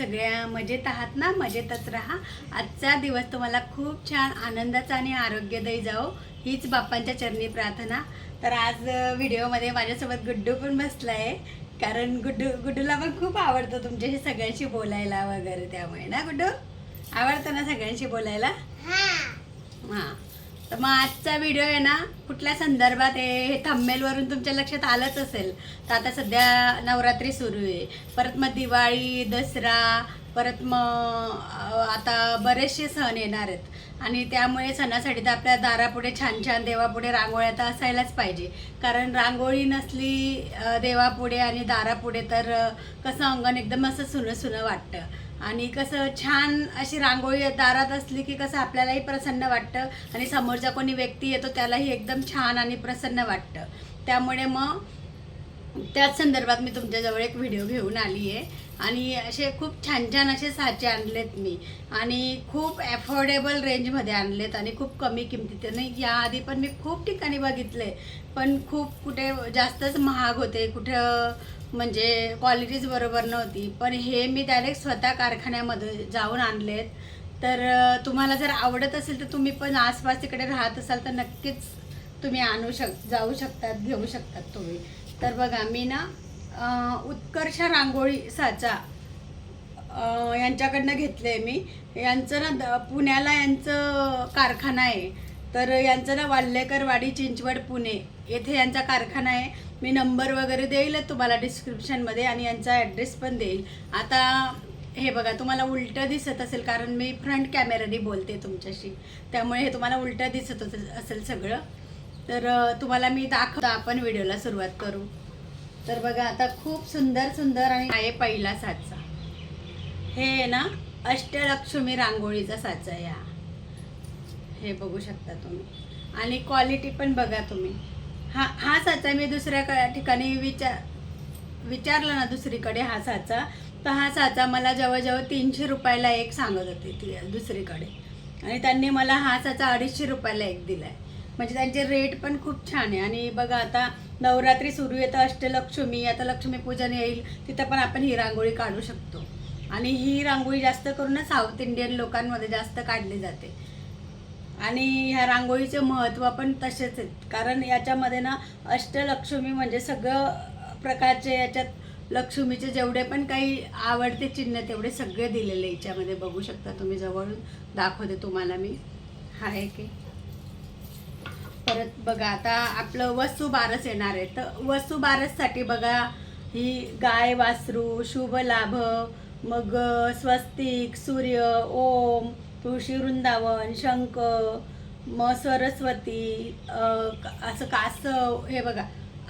मजेत आहात ना? मजेतच राहा. आजचा दिवस तुम्हाला खूप छान आनंदाचा आणि आरोग्यदायी जाओ हीच बाप्पांच्या चरणी प्रार्थना. तर आज व्हिडिओमध्ये माझ्यासोबत गुड्डू पण बसला आहे कारण गुड्डू गुड्डूला पण खूप आवडतं तुमच्याशी सगळ्यांशी बोलायला वगैरे त्यामुळे. ना गुड्डू? आवडतं ना सगळ्यांशी बोलायला? हां. तर मग आजचा व्हिडिओ आहे ना कुठल्या संदर्भात आहे हे थंबेलवरून तुमच्या लक्षात आलंच असेल. तर आता सध्या नवरात्री सुरू आहे. परत मग दिवाळी दसरा परत मग आता बरेचसे सण येणार आहेत. आणि त्यामुळे सणासाठी तर आपल्या दारापुढे छान छान देवापुढे रांगोळ्या तर असायलाच पाहिजे. कारण रांगोळी नसली देवापुढे आणि दारापुढे तर कसं अंगण एकदम असं सुनं सुनं वाटतं. आणि कसं छान अशी रांगोळी दारात असली की कसं आपल्यालाही प्रसन्न वाटतं. आणि समोरचा कोणी व्यक्ती येतो त्यालाही एकदम छान आणि प्रसन्न वाटतं. त्यामुळे मग त्याच संदर्भात मी तुमच्याजवळ एक व्हिडिओ घेऊन आली आहे आणि असे खूप छान छान असे साचे आणलेत मी. आणि खूप ॲफोर्डेबल रेंजमध्ये आणलेत आणि खूप कमी किमतीत. नाही याआधी पण मी खूप ठिकाणी बघितले. पण खूप कुठे जास्तच महाग होते. कुठं म्हणजे क्वालिटीज बरोबर नव्हती. पण हे मी डायरेक्ट स्वतः कारखान्यामध्ये जाऊन आणलेत. तर तुम्हाला जर आवडत असेल तर तुम्ही पण आसपास तिकडे राहत असाल तर नक्कीच तुम्ही आणू शक जाऊ शकतात घेऊ शकतात तुम्ही. तर बघा मी ना उत्कर्ष रांगोळी साचा यांच्याकडनं घेतलं आहे मी. यांचं ना द- पुण्याला यांचं कारखाना आहे. तर यांचं ना वाल्लेकरवाडी चिंचवड पुणे येथे यांचा कारखाना आहे. मी नंबर वगैरे देईलच तुम्हाला डिस्क्रिप्शनमध्ये आणि यांचा ॲड्रेस पण देईल. आता हे बघा तुम्हाला उलटं दिसत असेल कारण मी फ्रंट कॅमेराने बोलते तुमच्याशी. त्यामुळे हे तुम्हाला उलटं दिसत असेल सगळं. तर तुम्हाला मी दाखवतो आपण व्हिडिओला सुरुवात करू. तर बघा आता खूप सुंदर सुंदर आणि आहे पहिला साचा. हे आहे ना अष्टलक्ष्मी रांगोळीचा साचा या. हे बघू शकता तुम्ही. आणि क्वालिटी पण बघा तुम्ही. हा हा साचा मी दुसऱ्या क- ठिकाणी विचार विचारलं ना दुसरीकडे हा साचा तर हा साचा मला जवळजवळ तीनशे रुपयाला एक सांगत होते ती दुसरीकडे. आणि त्यांनी मला हा साचा अडीचशे रुपयाला एक दिला आहे म्हणजे त्यांचे रेट पण खूप छान आहे. आणि बघा आता नवरात्री सुरू येतं अष्टलक्ष्मी आता लक्ष्मीपूजन येईल तिथं पण आपण ही रांगोळी काढू शकतो. आणि ही रांगोळी जास्त करून साऊथ इंडियन लोकांमध्ये जास्त काढली जाते. आणि ह्या रांगोळीचे महत्त्व पण तसेच आहेत. कारण याच्यामध्ये ना अष्टलक्ष्मी म्हणजे सगळं प्रकारचे याच्यात लक्ष्मीचे जेवढे पण काही आवडते चिन्ह तेवढे सगळे दिलेले याच्यामध्ये बघू शकता तुम्ही जवळून. दाखवते तुम्हाला मी. हा आहे. की परत बघा आता आपलं वसू बारस येणार आहे. तर वसू बारससाठी बघा ही गाय वासरू शुभ लाभ मग स्वस्तिक सूर्य ओम तुळशी वृंदावन शंख मग सरस्वती असं कासव हे बघा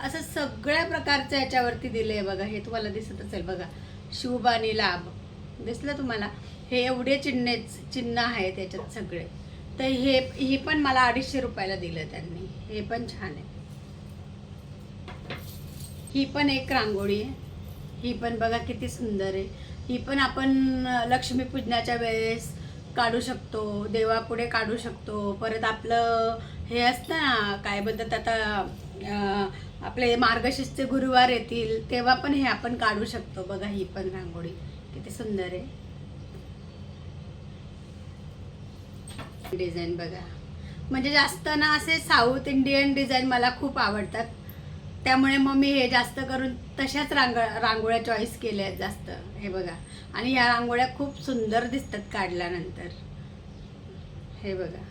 असं सगळ्या प्रकारचं याच्यावरती दिलं आहे बघा हे तुम्हाला दिसत असेल बघा. शुभ आणि लाभ. दिसलं तुम्हाला? हे एवढे चिन्हेच चिन्ह आहेत याच्यात सगळे. तर हे ही पण मला अडीचशे रुपयाला दिलं त्यांनी. हे पण छान आहे. ही पण एक रांगोळी आहे. ही पण बघा किती सुंदर आहे. ही पण आपण लक्ष्मीपूजनाच्या वेळेस काढू शकतो देवापुढे काढू शकतो. परत आपलं हे असतं ना काय म्हणतात आता आपले मार्गशीर्षचे गुरुवार येतील तेव्हा पण हे आपण काढू शकतो. बघा ही पण रांगोळी. किती सुंदर आहे. डिझाईन बघा. म्हणजे जास्त ना असे साऊथ इंडियन डिझाईन मला खूप आवडतात. त्यामुळे मग मी हे जास्त करून तशाच रांग रांगोळ्या चॉईस केल्या आहेत जास्त. हे बघा. आणि ह्या रांगोळ्या खूप सुंदर दिसतात काढल्यानंतर. हे बघा.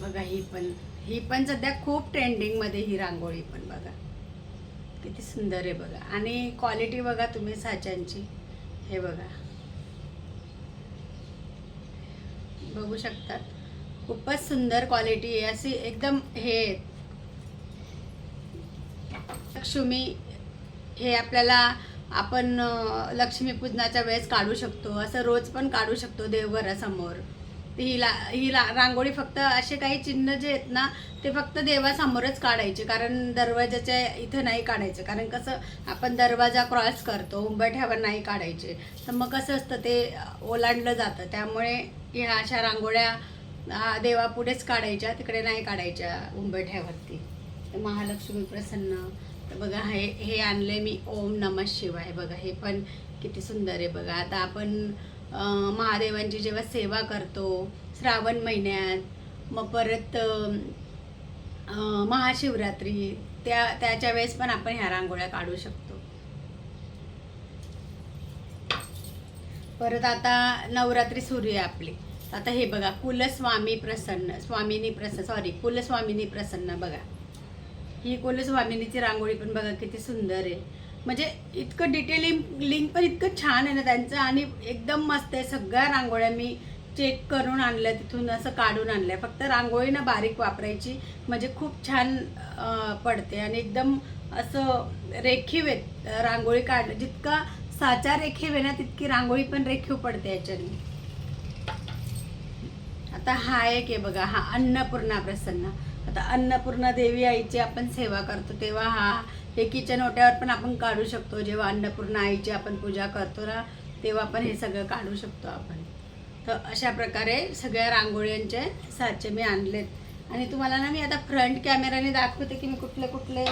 बघा ही पण ही पण सध्या खूप ट्रेंडिंगमध्ये ही रांगोळी पण बघा. किती सुंदर आहे बघा. आणि क्वालिटी बघा तुम्ही साच्यांची. हे बघा. बघू शकतात. खूपच सुंदर क्वालिटी आहे. अशी एकदम हे लक्ष्मी हे आपल्याला आपण लक्ष्मीपूजनाच्या वेळेस काढू शकतो. असं रोज पण काढू शकतो देवघरासमोर. ही ला ही रांगोळी फक्त असे काही चिन्ह जे आहेत ना ते फक्त देवासमोरच काढायचे. कारण दरवाजाच्या इथं नाही काढायचं. कारण कसं आपण दरवाजा क्रॉस करतो उंबरठ्यावर नाही काढायचे. तर मग कसं असतं ते ओलांडलं जातं. त्यामुळे ह्या अशा रांगोळ्या देवापुढेच काढायच्या तिकडे नाही काढायच्या उंबरठ्यावरती तर महालक्ष्मी प्रसन्न. तर बघा हे हे आणले मी. ओम नम शिवाय. बघा हे पण किती सुंदर आहे. बघा आता आपण महादेवांची जेव्हा सेवा करतो श्रावण महिन्यात मग परत महाशिवरात्री त्या त्याच्या वेळेस पण आपण ह्या रांगोळ्या काढू शकतो. परत आता नवरात्री सुरू आहे आपली. आता हे बघा कुलस्वामी प्रसन्न स्वामिनी प्रसन्न सॉरी कुलस्वामिनी प्रसन्न बघा. ही कुलस्वामिनीची रांगोळी पण बघा किती सुंदर आहे. म्हणजे इतकं डिटेलिंग लिंक पण इतकं छान आहे ना त्यांचं आणि एकदम मस्त आहे. सगळ्या रांगोळ्या मी चेक करून आणल्या तिथून असं काढून आणल्या. फक्त रांगोळी ना बारीक वापरायची म्हणजे खूप छान पडते. आणि एकदम असं रेखीव आहेत रांगोळी काढ जितका साचा रेखीव आहे ना तितकी रांगोळी पण रेखीव पडते याच्याने. आता हा एक आहे बघा हा अन्नपूर्णा प्रसन्न. आता अन्नपूर्णा देवी आईची आपण सेवा करतो तेव्हा हा हे किचन ओट्यावर पण आपण काढू शकतो. जेव्हा अन्नपूर्णा आईची आपण पूजा करतो ना तेव्हा पण हे सगळं काढू शकतो आपण. तर अशा प्रकारे सगळ्या रांगोळ्यांचे साचे मी आणलेत. आणि तुम्हाला ना मी आता फ्रंट कॅमेराने दाखवते की मी कुठले कुठले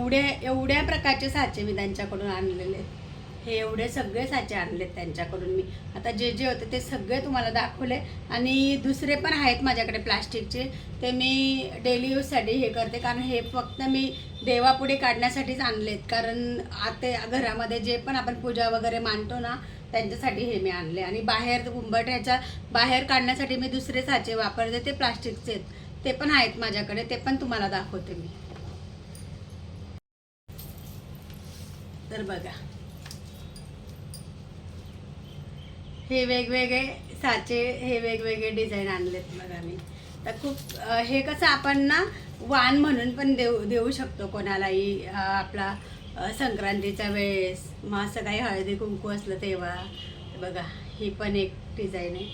एवढ्या एवढ्या प्रकारचे साचे मी त्यांच्याकडून आणलेले आहेत. हे एवढे सगळे साचे आणलेत त्यांच्याकडून मी. आता जे जे होते ते सगळे तुम्हाला दाखवले. आणि दुसरे पण आहेत माझ्याकडे प्लास्टिकचे. ते मी डेली यूजसाठी हे करते. कारण हे फक्त मी देवापुढे काढण्यासाठीच आणलेत. कारण आता घरामध्ये जे पण आपण पूजा वगैरे मांडतो ना त्यांच्यासाठी हे मी आणले. आणि बाहेर उंबरठ्याच्या बाहेर काढण्यासाठी मी दुसरे साचे वापरते. ते प्लास्टिकचे ते पण आहेत माझ्याकडे. ते पण तुम्हाला दाखवते मी. तर बघा. हे वेगवेगळे साचे हे वेगवेगळे डिझाईन आणलेत बघा मी. तर खूप हे कसं आपण ना वाण म्हणून पण देऊ देऊ शकतो कोणालाही आपला संक्रांतीच्या वेळेस. मग असं काही हळदी कुंकू असलं तेव्हा. बघा ही पण एक डिझाईन आहे.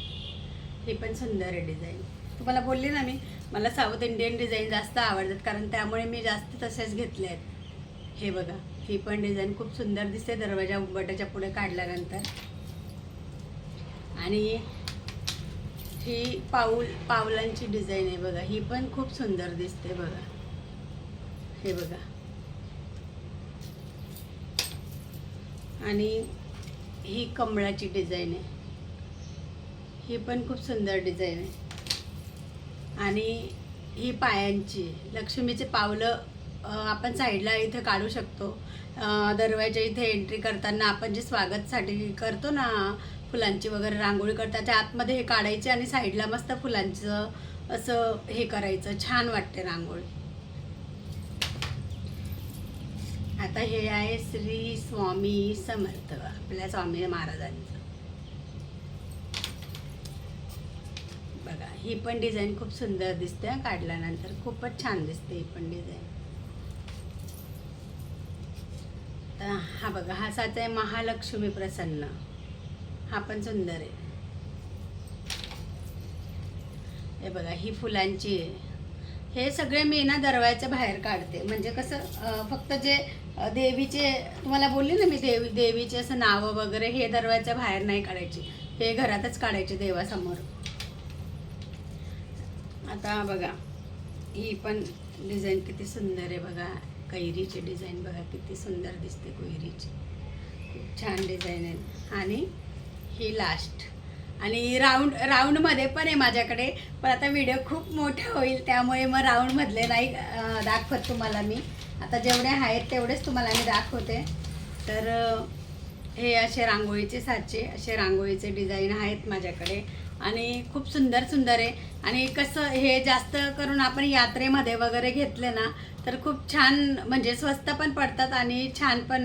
ही पण सुंदर आहे डिझाईन. तुम्हाला बोलली ना मी मला साऊथ इंडियन डिझाईन जास्त आवडतात कारण त्यामुळे मी जास्त तसेच घेतले आहेत. हे बघा ही पण डिझाईन खूप सुंदर दिसते दरवाजा उंबटाच्या पुढे काढल्यानंतर. आणि ही पाऊल पावलांची डिझाईन आहे बघा. ही पण खूप सुंदर दिसते बघा. हे बघा. आणि ही कमळाची डिझाईन आहे. ही पण खूप सुंदर डिझाईन आहे. आणि ही पायांची लक्ष्मीचे पावलं आपण साईडला इथं काढू शकतो. दरवाजा इथे एंट्री करताना आपण जे स्वागतसाठी करतो ना फुलांची वगैरे रांगोळी करता त्या आतमध्ये हे काढायचे आणि साईडला मस्त फुलांचं असं हे करायचं. छान वाटते रांगोळी. आता हे आहे श्री स्वामी समर्थ आपल्या स्वामी महाराजांचं. बघा ही पण डिझाईन खूप सुंदर दिसते. काढल्यानंतर खूपच छान दिसते ही पण डिझाईन. तर हा बघा हा साचा आहे महालक्ष्मी प्रसन्न. हा पण सुंदर आहे. हे बघा ही फुलांची आहे. हे सगळे मी ना दरवाजाच्या बाहेर काढते. म्हणजे कसं फक्त जे देवीचे तुम्हाला बोलली ना मी देवी देवीचे असं नावं वगैरे हे दरवाजाच्या बाहेर नाही काढायची. हे घरातच काढायचे देवासमोर. आता बघा ही पण डिझाईन किती सुंदर आहे बघा. कैरीची डिझाईन बघा किती सुंदर दिसते कोयरीची खूप छान डिझाईन आहे. आणि ही लास्ट आणि राऊंड राऊंडमध्ये पण आहे माझ्याकडे. पण आता व्हिडिओ खूप मोठा होईल त्यामुळे मग राऊंडमधले नाही दाखवत तुम्हाला मी. आता जेवढे आहेत तेवढेच तुम्हाला मी दाखवते. तर हे असे रांगोळीचे साचे असे रांगोळीचे डिझाईन आहेत माझ्याकडे. आणि खूप सुंदर सुंदर आहे. आणि कसं हे जास्त करून आपण यात्रेमध्ये वगैरे घेतले ना तर खूप छान म्हणजे स्वस्त पण पडतात आणि छान पण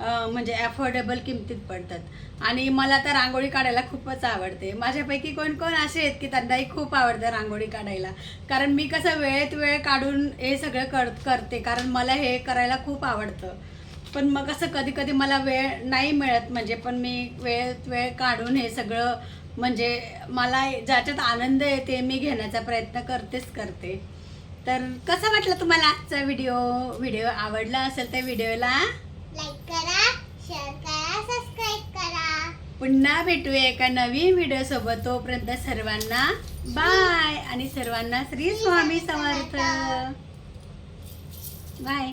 म्हणजे अफोर्डेबल किमतीत पडतात. आणि मला तर रांगोळी काढायला खूपच आवडते. माझ्यापैकी कोण कोण असे आहेत की त्यांनाही खूप आवडतं रांगोळी काढायला. कारण मी कसं वेळेत वेळ काढून हे सगळं कर करते. कारण मला हे करायला खूप आवडतं. पण मग असं कधी कधी मला वेळ नाही मिळत. म्हणजे पण मी वेळेत वेळ काढून हे सगळं म्हणजे मला ज्याच्यात आनंद येते मी घेण्याचा प्रयत्न करतेच करते. तर कसा वाटला तुम्हाला आजचा व्हिडिओ व्हिडिओ आवडला असेल तर व्हिडिओला लाईक करा शेअर करा सबस्क्राईब करा. पुन्हा भेटूया एका नवीन व्हिडिओ सोबत. तोपर्यंत सर्वांना बाय आणि सर्वांना श्री स्वामी समर्थ. बाय